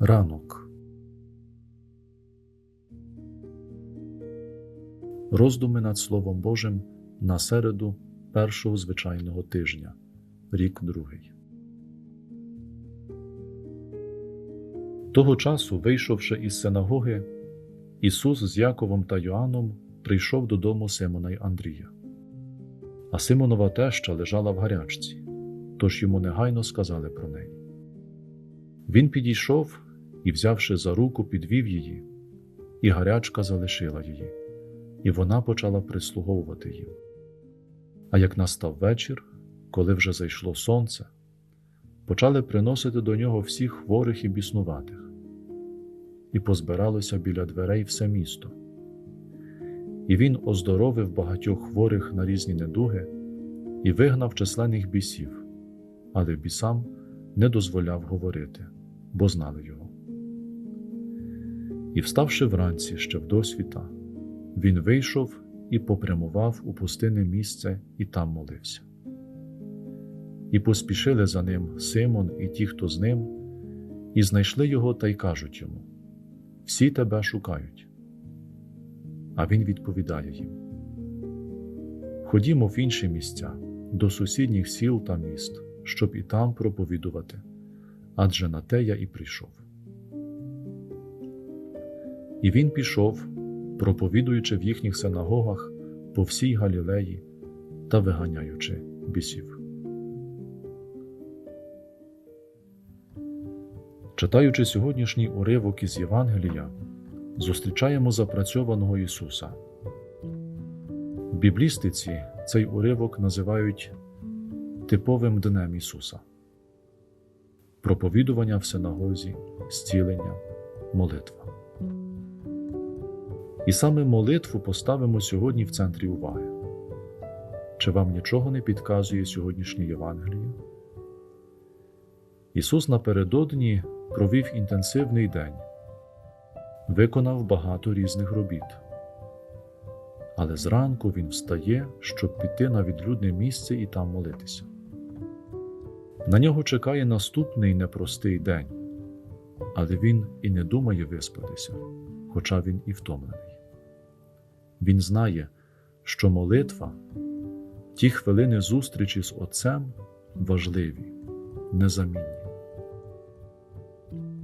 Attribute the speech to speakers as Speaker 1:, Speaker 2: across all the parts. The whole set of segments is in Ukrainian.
Speaker 1: Ранок. Роздуми над Словом Божим на середу першого звичайного тижня, рік другий. Того часу, вийшовши із синагоги, Ісус з Яковом та Йоанном прийшов додому Симона й Андрія. А Симонова теща лежала в гарячці, тож йому негайно сказали про неї. Він підійшов і, взявши за руку, підвів її, і гарячка залишила її, і вона почала прислуговувати їм. А як настав вечір, коли вже зайшло сонце, почали приносити до нього всіх хворих і біснуватих, і позбиралося біля дверей все місто. І він оздоровив багатьох хворих на різні недуги і вигнав численних бісів, але бісам не дозволяв говорити, бо знали його. І, вставши вранці ще в досвіта, він вийшов і попрямував у пустинне місце і там молився. І поспішили за ним Симон і ті, хто з ним, і знайшли його та й кажуть йому: Всі тебе шукають. А він відповідає їм: Ходімо в інші місця, до сусідніх сіл та міст, щоб і там проповідувати, адже на те я і прийшов. І він пішов, проповідуючи в їхніх синагогах по всій Галілеї та виганяючи бісів. Читаючи сьогоднішній уривок із Євангелія, зустрічаємо запрацьованого Ісуса. В біблістиці цей уривок називають типовим днем Ісуса, проповідування в синагозі, зцілення, молитва. І саме молитву поставимо сьогодні в центрі уваги. Чи вам нічого не підказує сьогоднішнє Євангеліє? Ісус напередодні провів інтенсивний день, виконав багато різних робіт. Але зранку Він встає, щоб піти на відлюдне місце і там молитися. На нього чекає наступний непростий день, але він і не думає виспатися, хоча він і втомлений. Він знає, що молитва, ті хвилини зустрічі з Отцем важливі, незамінні.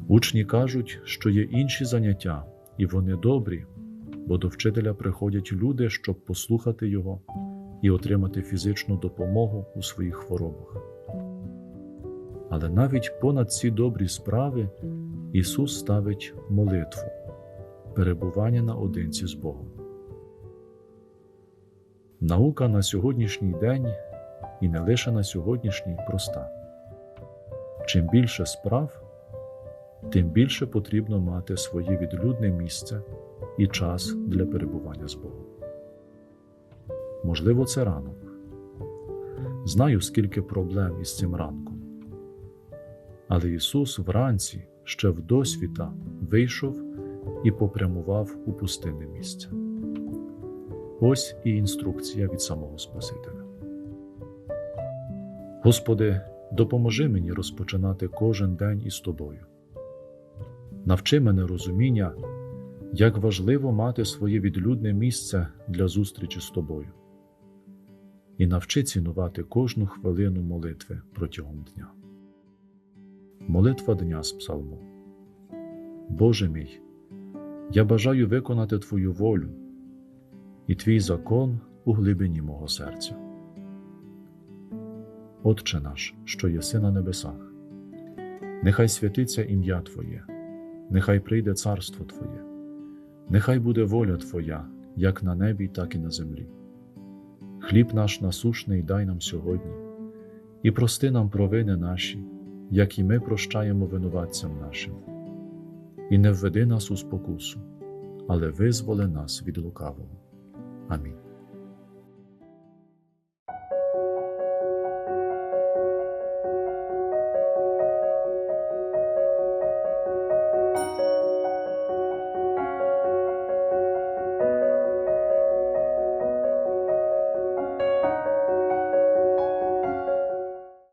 Speaker 1: Учні кажуть, що є інші заняття, і вони добрі, бо до вчителя приходять люди, щоб послухати його і отримати фізичну допомогу у своїх хворобах. Але навіть понад ці добрі справи Ісус ставить молитву, перебування наодинці з Богом. Наука на сьогоднішній день і не лише на сьогоднішній проста. Чим більше справ, тим більше потрібно мати своє відлюдне місце і час для перебування з Богом. Можливо, це ранок. Знаю, скільки проблем із цим ранком. Але Ісус вранці ще в досвіта вийшов і попрямував у пустинне місце. Ось і інструкція від самого Спасителя. Господи, допоможи мені розпочинати кожен день із Тобою. Навчи мене розуміння, як важливо мати своє відлюдне місце для зустрічі з Тобою, і навчи цінувати кожну хвилину молитви протягом дня. Молитва дня з Псалму. Боже мій, я бажаю виконати Твою волю і Твій закон у глибині мого серця. Отче наш, що єси на небесах, нехай святиться ім'я Твоє, нехай прийде царство Твоє, нехай буде воля Твоя, як на небі, так і на землі. Хліб наш насушний дай нам сьогодні, і прости нам провини наші, як і ми прощаємо винуватцям нашим, і не введи нас у спокусу, але визволи нас від лукавого. Amén.